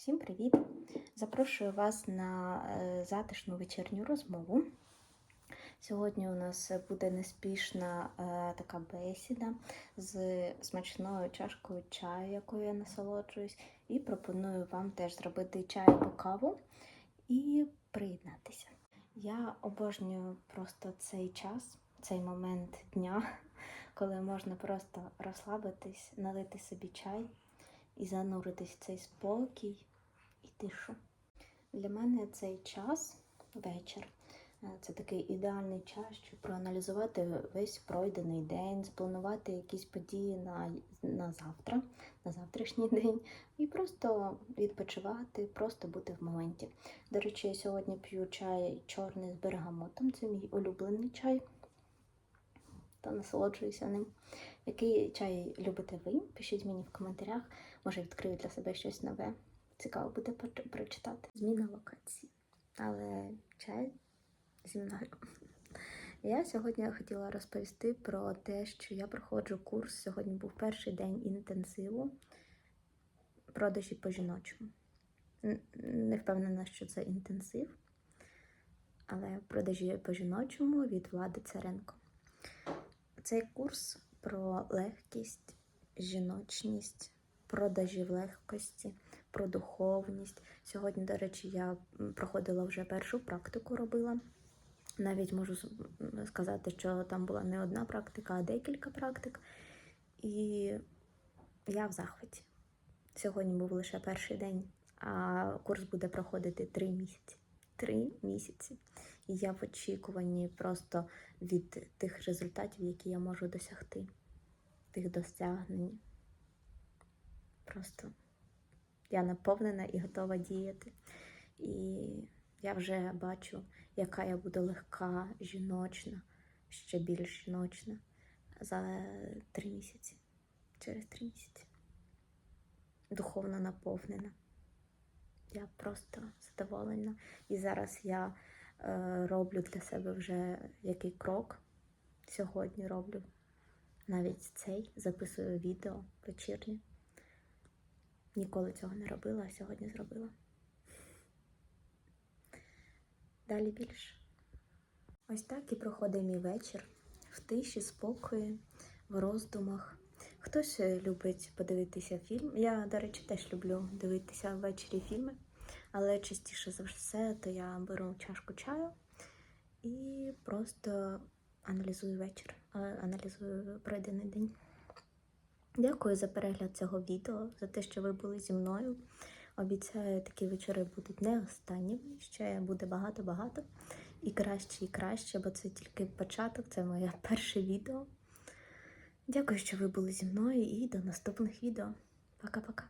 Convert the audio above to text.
Всім привіт! Запрошую вас на е, затишну вечірню розмову. Сьогодні у нас буде неспішна е, така бесіда з смачною чашкою чаю, якою я насолоджуюсь, і пропоную вам теж зробити чай або каву і приєднатися. Я обожнюю просто цей час, цей момент дня, коли можна просто розслабитись, налити собі чай і зануритись в цей спокій і тишу. Для мене цей час, вечір, е, це такий ідеальний час, щоб проаналізувати весь пройдений день, спланувати якісь події на, на завтра, на завтрашній день, і просто відпочивати, просто бути в моменті. До речі, я сьогодні п'ю чай чорний з бергамотом, це мій улюблений чай. Та насолоджуюся ним. Який чай любите ви? Пишіть мені в коментарях, може відкрию для себе щось нове. Цікаво буде прочитати. Зміна локації. Але чай зі мною. Я сьогодні хотіла розповісти про те, що я проходжу курс. Сьогодні був перший день інтенсиву продажі по жіночому. Не впевнена, що це інтенсив, але продажі по жіночому від влади Царенко. Цей курс про легкість, жіночність, продажі в легкості, про духовність. Сьогодні, до речі, я проходила вже першу практику, робила. Навіть можу сказати, що там була не одна практика, а декілька практик. І я в захваті. Сьогодні був лише перший день, а курс буде проходити три місяці. Три місяці. І я в очікуванні просто від тих результатів, які я можу досягти, тих досягнень. Просто я наповнена і готова діяти. І я вже бачу, яка я буду легка, жіночна, ще більш жіночна за три місяці. Через три місяці. Духовно наповнена. Я просто задоволена. І зараз я е, роблю для себе вже який крок. Сьогодні роблю навіть цей, записую відео вечірнє. Ніколи цього не робила, а сьогодні зробила. Далі більше. Ось так і проходить мій вечір в тиші, спокої, в роздумах. Хтось е, любить подивитися фільм. Я, до речі, теж люблю дивитися ввечері фільми, але частіше за все, то я беру чашку чаю і просто аналізую вечір, аналізую пройдений день. Дякую за перегляд цього відео, за те, що ви були зі мною. Обіцяю, такі вечори будуть не останніми. Ще буде багато-багато. І краще, і краще, бо це тільки початок, це моє перше відео. Дякую, що ви були зі мною, і до наступних відео. Пока-пока.